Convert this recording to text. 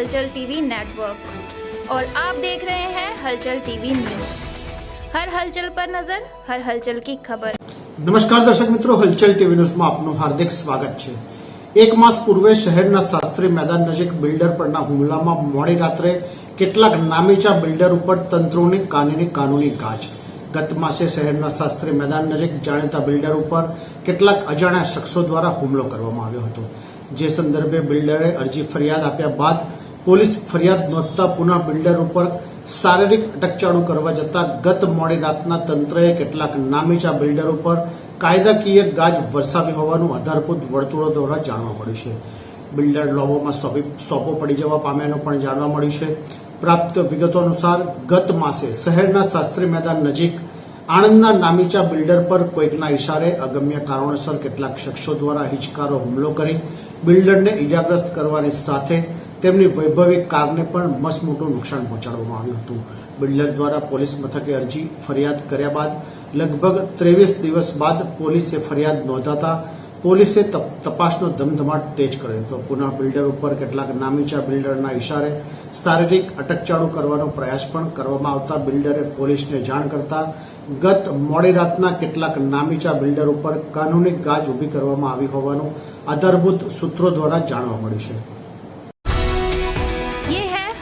हलचल TV network और आप देख रहे हैं हलचल टीवी न्यूज हर हलचल पर नजर हर हलचल की खबर નમસ્કાર દર્શક મિત્રો હલચલ ટીવી ન્યૂઝમાં આપનું હાર્દિક સ્વાગત છે એક માસ પૂર્વે શહેરના શાસ્ત્રી મેદાન નજીક બિલ્ડર પરના હુમલામાં મોડી રાત્રે કેટલાક નામીચા બિલ્ડર ઉપર તંત્રોની કાનૂની કાનૂની ગાજ ગત માસે શહેરના શાસ્ત્રી મેદાન નજીક જાણીતા બિલ્ડર ઉપર કેટલાક અજાણ્યા શખ્સો દ્વારા હુમલો કરવામાં આવ્યો હતો જે સંદર્ભે બિલ્ડરે અરજી ફરિયાદ આપ્યા બાદ પોલીસ ફરિયાદ નોંધતા પુના બિલ્ડર ઉપર શારીરિક અટકચાળું કરવા જતાં ગત મોડી રાતના તંત્રએ કેટલાક નામીચા બિલ્ડર ઉપર કાયદાકીય ગાજ વરસાવી હોવાનું આધારભૂત વર્તુળો દ્વારા જાણવા મળ્યું છે. બિલ્ડર લોબોમાં સોંપી પડી જવા પામ્યાનું પણ જાણવા મળ્યું છે. પ્રાપ્ત વિગતો અનુસાર ગત માસે શહેરના શાસ્ત્રી મેદાન નજીક આણંદના નામીચા બિલ્ડર પર કોઈકના ઇશારે અગમ્ય કારણોસર કેટલાક શખ્સો દ્વારા હિચકારો હુમલો કરી બિલ્ડરને ઇજાગ્રસ્ત કરવાની સાથે તેમની વૈભવિક કારને પણ મસમોટું નુકસાન પહોંચાડવામાં આવ્યું હતું. બિલ્ડર દ્વારા પોલીસ મથકે અરજી ફરિયાદ કર્યા બાદ લગભગ ત્રેવીસ દિવસ બાદ પોલીસે ફરિયાદ નોંધાતા પોલીસે તપ- તપાસનો ધમધમાટ તેજ કર્યો હતો. પુનઃ બિલ્ડર ઉપર કેટલાક નામીચા બિલ્ડરના ઇશારે શારીરિક અટકચાળો કરવાનો પ્રયાસ પણ કરવામાં આવતા બિલ્ડરે પોલીસને જાણ કરતા ગત મોડી રાતના કેટલાક નામીચા બિલ્ડર ઉપર કાનૂની ગાજ ઊભી કરવામાં આવી હોવાનું આધારભૂત સૂત્રો દ્વારા જાણવા મળ્યું છે.